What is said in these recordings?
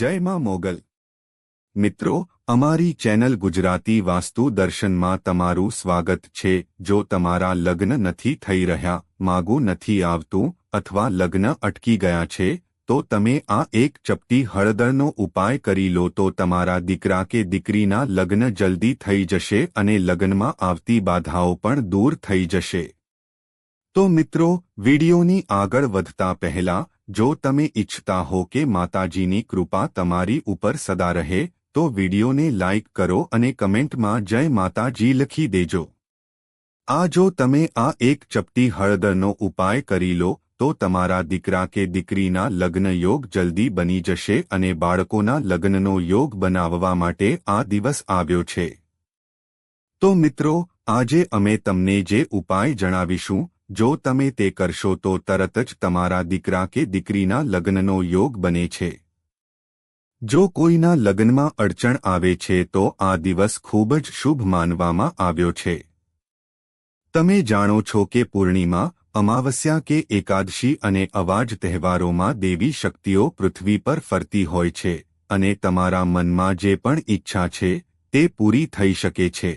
જય માં મોગલ. મિત્રો, અમારી ચેનલ ગુજરાતી વાસ્તુ દર્શનમાં તમારું સ્વાગત છે. જો તમારા લગ્ન નથી થઈ રહ્યા, માગું નથી આવતું અથવા લગ્ન અટકી ગયા છે, તો તમે આ એક ચપટી હળદરનો ઉપાય કરી લો તો તમારા દીકરા કે દીકરીના લગ્ન જલ્દી થઈ જશે અને લગ્નમાં આવતી બાધાઓ પણ દૂર થઈ જશે. તો મિત્રો, વિડીયોની આગળ વધતા પહેલા જો તમે ઈચ્છતા હો કે માતાજીની કૃપા તમારી ઉપર સદા રહે, તો વિડીયોને લાઇક કરો અને કમેન્ટમાં જય માતાજી લખી દેજો. આ જો તમે આ એક ચપટી હળદરનો ઉપાય કરી લો, તો તમારા દીકરા કે દીકરીના લગ્ન યોગ જલ્દી બની જશે અને બાળકોના લગ્નનો યોગ બનાવવા માટે આ દિવસ આવ્યો છે. તો મિત્રો, આજે અમે તમને જે ઉપાય જણાવીશું જો તમે તે કરશો તો તરત જ તમારા દીકરા કે દીકરીના લગ્નનો યોગ બને છે. જો કોઈના લગ્નમાં અડચણ આવે છે તો આ દિવસ ખૂબ જ શુભ માનવામાં આવ્યો છે. તમે જાણો છો કે પૂર્ણિમા, અમાવસ્યા કે એકાદશી અને અવાજ તહેવારોમાં દેવી શક્તિઓ પૃથ્વી પર ફરતી હોય છે અને તમારા મનમાં જે પણ ઈચ્છા છે, તે પૂરી થઈ શકે છે.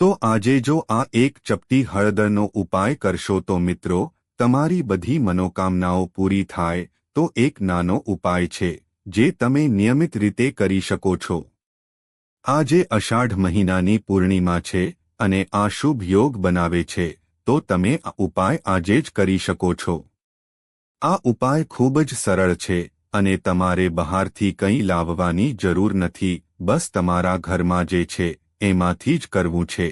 તો આજે જો આ એક ચપટી હળદરનો ઉપાય કરશો તો મિત્રો, તમારી બધી મનોકામનાઓ પૂરી થાય, તો એક નાનો ઉપાય છે, જે તમે નિયમિત રીતે કરી શકો છો. આજે અષાઢ મહિનાની પૂર્ણિમા છે અને આ શુભ યોગ બનાવે છે, તો તમે આ ઉપાય આજે જ કરી શકો છો. આ ઉપાય ખૂબ જ સરળ છે અને તમારે બહારથી કંઈ લાવવાની જરૂર નથી, બસ તમારા ઘરમાં જે છે એમાંથી જ કરવું છે.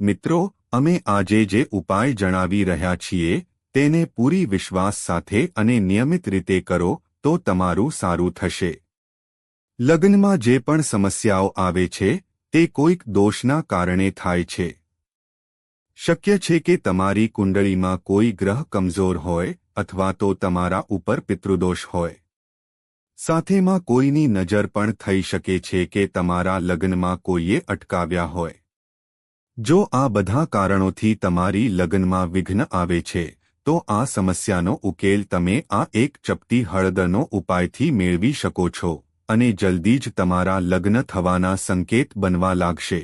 મિત્રો, અમે આજે જે ઉપાય જણાવી રહ્યા છીએ, તેને પૂરી વિશ્વાસ સાથે અને નિયમિત રીતે કરો, તો તમારું સારું થશે. લગ્નમાં જે પણ સમસ્યાઓ આવે છે, તે કોઈક દોષના કારણે થાય છે. શક્ય છે કે તમારી કુંડળીમાં કોઈ ગ્રહ કમજોર હોય, અથવા તો તમારા ઉપર પિતૃદોષ હોય. સાથેમાં કોઈની નજર પણ થઈ શકે છે કે તમારા લગ્નમાં કોઈએ અટકાવ્યા હોય. જો આ બધા કારણોથી તમારી લગ્નમાં વિઘ્ન આવે છે, તો આ સમસ્યાનો ઉકેલ તમે આ એક ચપટી હળદરનો ઉપાયથી મેળવી શકો છો અને જલ્દી જ તમારા લગ્ન થવાના સંકેત બનવા લાગશે.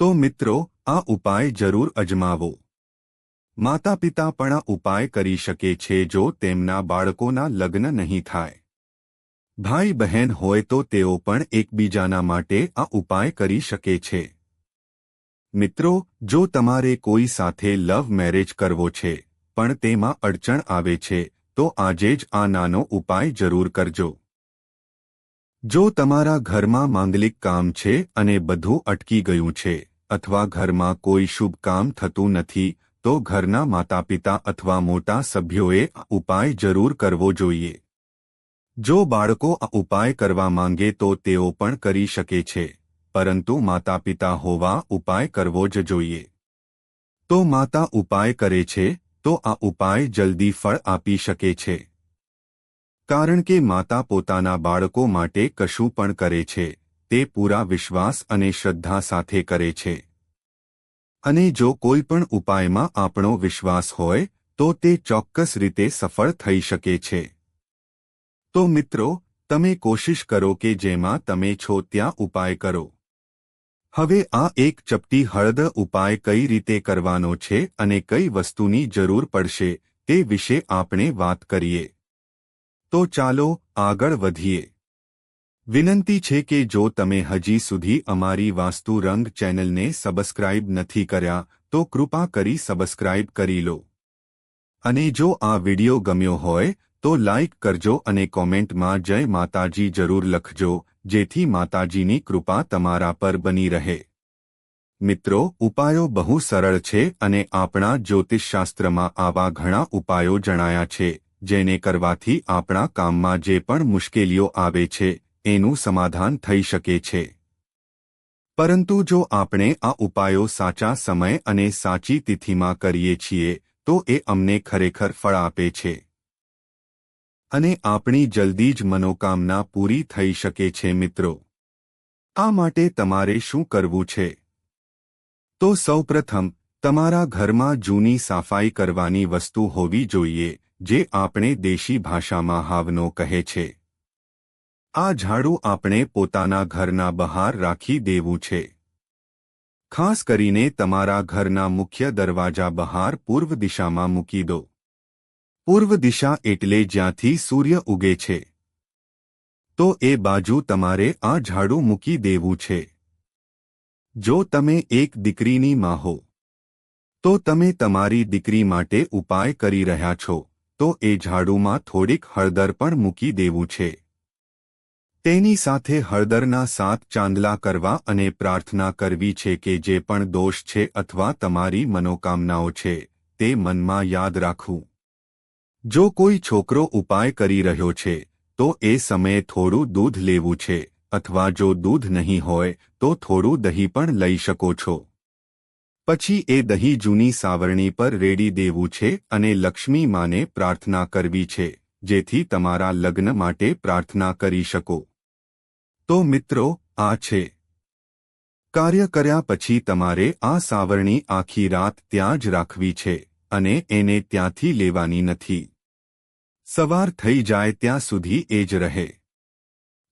તો મિત્રો, આ ઉપાય જરૂર અજમાવો. માતા પિતા પણ આ ઉપાય કરી શકે છે જો તેમના બાળકોના લગ્ન નહીં થાય. ભાઈ બહેન હોય તો તેઓ પણ એકબીજાના માટે આ ઉપાય કરી શકે છે. મિત્રો, જો તમારે કોઈ સાથે લવ મેરેજ કરવો છે, પણ તેમાં અડચણ આવે છે, તો આજે જ આ નાનો ઉપાય જરૂર કરજો. જો તમારા ઘરમાં માંગલિક કામ છે અને બધું અટકી ગયું છે, અથવા ઘરમાં કોઈ શુભ કામ થતું નથી, તો ઘરના માતાપિતા અથવા મોટા સભ્યોએ ઉપાય જરૂર કરવો જોઈએ. જો બાળકો આ ઉપાય કરવા માંગે તો તેઓ પણ કરી શકે છે, પરંતુ માતા પિતા હોવા ઉપાય કરવો જ જોઈએ. તો માતા ઉપાય કરે છે, તો આ ઉપાય જલ્દી ફળ આપી શકે છે. કારણ કે માતા પોતાના બાળકો માટે કશું પણ કરે છે, તે પૂરા વિશ્વાસ અને શ્રદ્ધા સાથે કરે છે. અને જો કોઈ પણ ઉપાયમાં આપણો વિશ્વાસ હોય, તો તે ચોક્કસ રીતે સફળ થઈ શકે છે. તો મિત્રો, તમે કોશિશ કરો કે જેમાં તમે છો ત્યાં ઉપાય કરો. હવે આ એક ચપટી હળદ ઉપાય કઈ રીતે કરવાનો છે અને કઈ વસ્તુની જરૂર પડશે તે વિશે આપણે વાત કરીએ. તો ચાલો આગળ વધીએ. વિનંતી છે કે જો તમે હજી સુધી અમારી વાસ્તુ રંગ ચેનલને સબસ્ક્રાઇબ નથી કર્યા, તો કૃપા કરી સબસ્ક્રાઇબ કરી લો. અને જો આ વિડિયો ગમ્યો હોય તો લાઇક કરજો અને કોમેન્ટમાં જય માતાજી જરૂર લખજો, જેથી માતાજીની કૃપા તમારા પર બની રહે. મિત્રો, ઉપાયો બહુ સરળ છે અને આપણા જ્યોતિષશાસ્ત્રમાં આવા ઘણા ઉપાયો જણાયા છે, જેને કરવાથી આપણા કામમાં જે પણ મુશ્કેલીઓ આવે છે, એનું સમાધાન થઈ શકે છે. પરંતુ જો આપણે આ ઉપાયો સાચા સમય અને સાચી તિથિમાં કરીએ છીએ, તો એ અમને ખરેખર ફળ આપે છે. અને આપણી જલ્દી જ મનોકામના પૂરી થઈ શકે છે મિત્રો. આ માટે તમારે શું કરવું છે? તો સૌપ્રથમ, તમારા ઘરમાં જૂની સાફાઈ કરવાની વસ્તુ હોવી જોઈએ, જે આપણે દેશી ભાષામાં હાવનો કહે છે. આ ઝાડુ આપણે પોતાના ઘરના બહાર રાખી દેવું છે. ખાસ કરીને તમારા ઘરના મુખ્ય દરવાજા બહાર પૂર્વ દિશામાં મૂકી દો. પૂર્વ દિશા એટલે જ્યાંથી સૂર્ય ઉગે છે. તો એ બાજુ તમારે આ ઝાડુ મૂકી દેવું છે. જો તમે એક દીકરીની માં હો, તો તમે તમારી દીકરી માટે ઉપાય કરી રહ્યા છો, તો એ ઝાડુમાં થોડીક હળદર પણ મૂકી દેવું છે. તેની સાથે હળદરના સાત ચાંદલા કરવા અને પ્રાર્થના કરવી છે કે જે પણ દોષ છે અથવા તમારી મનોકામનાઓ છે, તે મનમાં યાદ રાખવું. જો કોઈ છોકરો ઉપાય કરી રહ્યો છે, તો એ સમયે થોડું દૂધ લેવું છે, અથવા જો દૂધ નહીં હોય, તો થોડું દહીં પણ લઈ શકો છો. પછી એ દહીં જૂની સાવરણી પર રેડી દેવું છે અને લક્ષ્મી માને પ્રાર્થના કરવી છે, જેથી તમારા લગ્ન માટે પ્રાર્થના કરી શકો. તો મિત્રો, આ છે. કાર્ય કર્યા પછી તમારે આ સાવરણી આખી રાત ત્યાં જ રાખવી છે. અને એને ત્યાંથી લેવાની નથી. સવાર થઈ જાય ત્યાં સુધી એ જ રહે.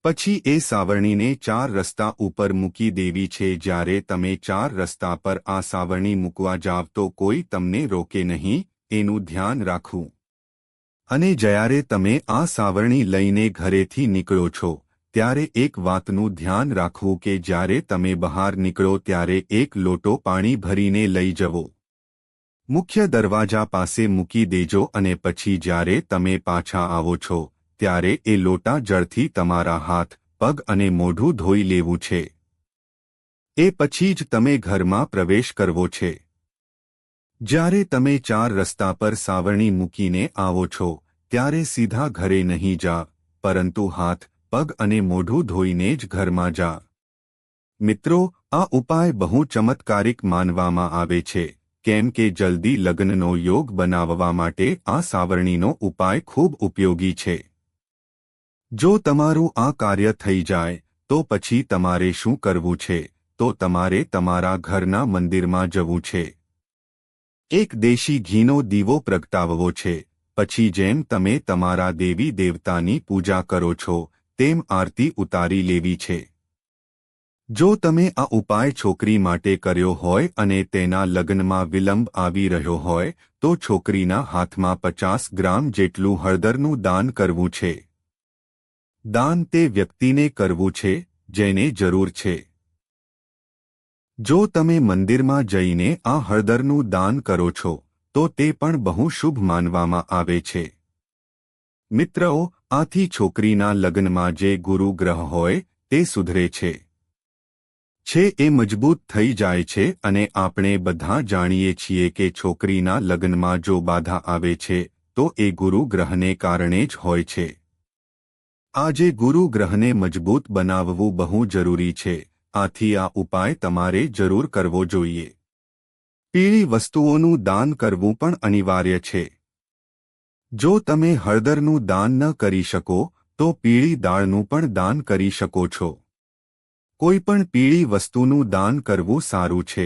પછી એ સાવરણીને ચાર રસ્તા ઉપર મૂકી દેવી છે, જ્યારે તમે ચાર રસ્તા પર આ સાવરણી મૂકવા જાવ તો કોઈ તમને રોકે નહીં, એનું ધ્યાન રાખવું. અને જ્યારે તમે આ સાવરણી લઈને ઘરેથી નીકળો છો, ત્યારે એક વાતનું ધ્યાન રાખવું કે જ્યારે તમે બહાર નીકળો ત્યારે એક લોટો પાણી ભરીને લઈ જવો. મુખ્ય દરવાજા પાસે મૂકી દેજો અને પછી જ્યારે તમે પાછા આવો છો, ત્યારે એ લોટા જળથી તમારા હાથ, પગ અને મોઢું ધોઈ લેવું છે. એ પછી જ તમે ઘરમાં પ્રવેશ કરવો છે. જ્યારે તમે ચાર રસ્તા પર સાવરણી મૂકીને આવો છો, ત્યારે સીધા ઘરે નહીં જા, પરંતુ હાથ, પગ અને મોઢું ધોઈને જ ઘરમાં જા. મિત્રો, આ ઉપાય બહુ ચમત્કારિક માનવામાં આવે છે. કેમ કે જલ્દી લગ્નનો યોગ બનાવવા માટે આ સાવરણીનો ઉપાય ખૂબ ઉપયોગી છે. જો તમારું આ કાર્ય થઈ જાય, તો પછી તમારે શું કરવું છે? તો તમારે તમારા ઘરના મંદિરમાં જવું છે. એક દેશી ઘીનો દીવો પ્રગટાવવો છે. પછી જેમ તમે તમારા દેવી દેવતાની પૂજા કરો છો, તેમ આરતી ઉતારી લેવી છે. જો તમે આ ઉપાય છોકરી માટે કર્યો હોય અને તેના લગ્નમાં વિલંબ આવી રહ્યો હોય, તો છોકરીના હાથમાં પચાસ ગ્રામ જેટલું હળદરનું દાન કરવું છે. દાન તે વ્યક્તિને કરવું છે, જેને જરૂર છે. જો તમે મંદિરમાં જઈને આ હળદરનું દાન કરો છો, તો તે પણ બહુ શુભ માનવામાં આવે છે. મિત્રો આથી છોકરીના લગ્નમાં જે ગુરુ ગ્રહ હોય, તે સુધરે છે. છે એ મજબૂત થઈ જાય છે અને આપણે બધા જાણીએ છીએ કે છોકરીના લગ્નમાં જો બાધા આવે છે, તો એ ગુરુ ગ્રહને કારણે જ હોય છે. આજે ગુરુ ગ્રહને મજબૂત બનાવવું બહુ જરૂરી છે. આથી આ ઉપાય તમારે જરૂર કરવો જોઈએ. પીળી વસ્તુઓનું દાન કરવું પણ અનિવાર્ય છે. જો તમે હળદરનું દાન ન કરી શકો, તો પીળી દાળનું પણ દાન કરી શકો છો. કોઈપણ પીળી વસ્તુનું દાન કરવું સારું છે.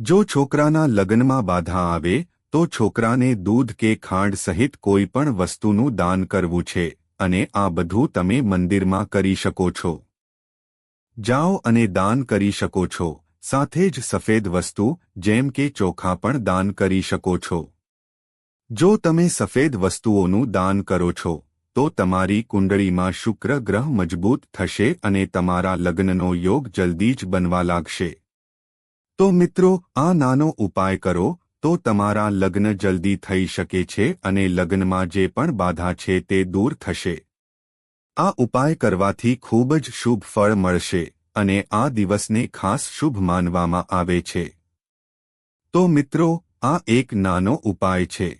જો છોકરાના લગ્નમાં બાધા આવે, તો છોકરાને દૂધ કે ખાંડ સહિત કોઈ પણ વસ્તુનું દાન કરવું છે, અને આ બધું તમે મંદિરમાં કરી શકો છો. જાઓ અને દાન કરી શકો છો, સાથે જ સફેદ વસ્તુ, જેમ કે ચોખા પણ દાન કરી શકો છો. જો તમે સફેદ વસ્તુઓનું દાન કરો છો તો તમારી કુંડળીમાં શુક્ર ગ્રહ મજબૂત થશે અને તમારા લગ્નનો યોગ જલ્દી જ બનવા લાગશે. તો મિત્રો, આ નાનો ઉપાય કરો, તો તમારા લગ્ન જલ્દી થઈ શકે છે અને લગ્નમાં જે પણ બાધા છે તે દૂર થશે. આ ઉપાય કરવાથી ખૂબ જ શુભ ફળ મળશે અને આ દિવસને ખાસ શુભ માનવામાં આવે છે. તો મિત્રો, આ એક નાનો ઉપાય છે.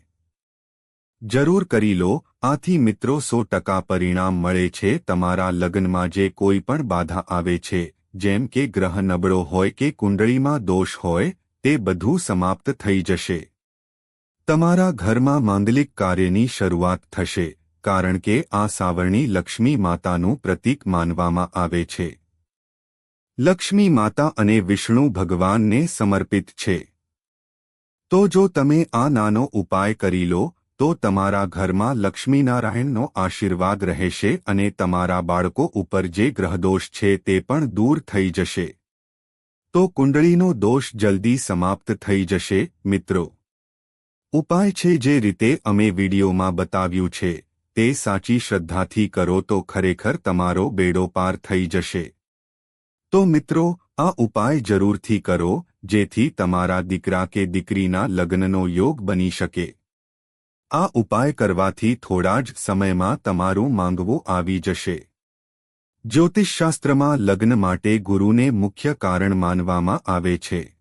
જરૂર કરી લો આથી મિત્રો સો ટકા પરિણામ મળે છે તમારા લગ્નમાં જે કોઈ પણ બાધા આવે છે, જેમ કે ગ્રહ નબળો હોય કે કુંડળીમાં દોષ હોય, તે બધું સમાપ્ત થઈ જશે. તમારા ઘરમાં માંગલિક કાર્યની શરૂઆત થશે, કારણ કે આ સાવરણી લક્ષ્મી માતાનું પ્રતીક માનવામાં આવે છે. લક્ષ્મી માતા અને વિષ્ણુ ભગવાનને સમર્પિત છે. તો જો તમે આ નાનો ઉપાય કરી લો તો તમારા ઘરમાં લક્ષ્મીનારાયણનો આશીર્વાદ રહેશે અને તમારા બાળકો ઉપર જે ગ્રહદોષ છે તે પણ દૂર થઈ જશે. તો કુંડળીનો દોષ જલ્દી સમાપ્ત થઈ જશે, મિત્રો. ઉપાય છે જે રીતે અમે વિડીયોમાં બતાવ્યું છે, તે સાચી શ્રદ્ધાથી કરો તો ખરેખર તમારો બેડો પાર થઈ જશે. તો મિત્રો, આ ઉપાય જરૂરથી કરો, જેથી તમારા દીકરા કે દીકરીના લગ્નનો યોગ બની શકે. આ ઉપાય કરવાથી થોડા જ સમયમાં તમારું માંગવું આવી જશે. જ્યોતિષશાસ્ત્રમાં લગ્ન માટે ગુરુને મુખ્ય કારણ માનવામાં આવે છે.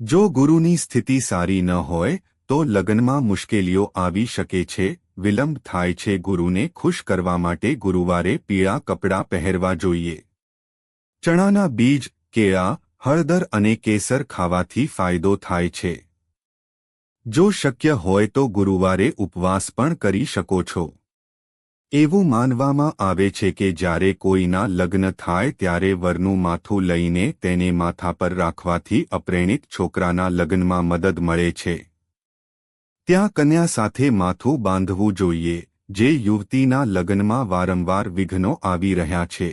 જો ગુરુની સ્થિતિ સારી ન હોય, તો લગ્નમાં મુશ્કેલીઓ આવી શકે છે, વિલંબ થાય છે, ગુરુને ખુશ કરવા માટે ગુરુવારે પીળા કપડાં પહેરવા જોઈએ. ચણાના બીજ, કેળા, હળદર અને કેસર ખાવાથી ફાયદો થાય છે. જો શક્ય હોય તો ગુરુવારે ઉપવાસ પણ કરી શકો છો. એવું માનવામાં આવે છે કે જ્યારે કોઈના લગ્ન થાય ત્યારે વરનું માથું લઈને તેને માથા પર રાખવાથી અપ્રેણિત છોકરાના લગ્નમાં મદદ મળે છે. ત્યાં કન્યા સાથે માથું બાંધવું જોઈએ, જે યુવતીના લગ્નમાં વારંવાર વિઘ્નો આવી રહ્યા છે.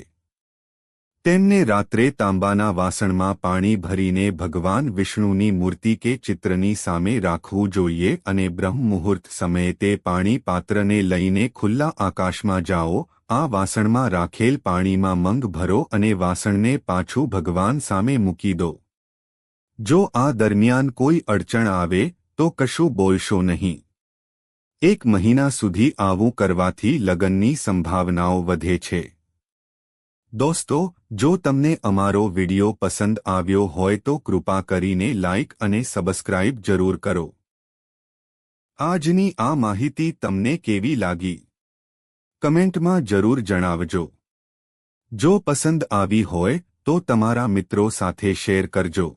તેમને રાત્રે તાંબાના વાસણમાં પાણી ભરીને ભગવાન વિષ્ણુની મૂર્તિ કે ચિત્રની સામે રાખવું જોઈએ અને બ્રહ્મ મુહૂર્ત સમયે તે પાણી પાત્રને લઈને ખુલ્લા આકાશમાં જાઓ, આ વાસણમાં રાખેલ પાણીમાં મંગ ભરો અને વાસણને પાછું ભગવાન સામે મૂકી દો. જો આ દરમિયાન કોઈ અડચણ આવે, તો કશું બોલશો નહીં. એક મહિના સુધી આવું કરવાથી લગ્નની સંભાવનાઓ વધે છે. દોસ્તો જો તમને અમારો વિડિયો પસંદ આવ્યો હોય તો કૃપા કરીને લાઇક અને સબસ્ક્રાઇબ જરૂર કરો. આજની આ માહિતી તમને કેવી લાગી? કમેન્ટમાં જરૂર જણાવજો. જો પસંદ આવી હોય તો તમારા મિત્રો સાથે શેર કરજો.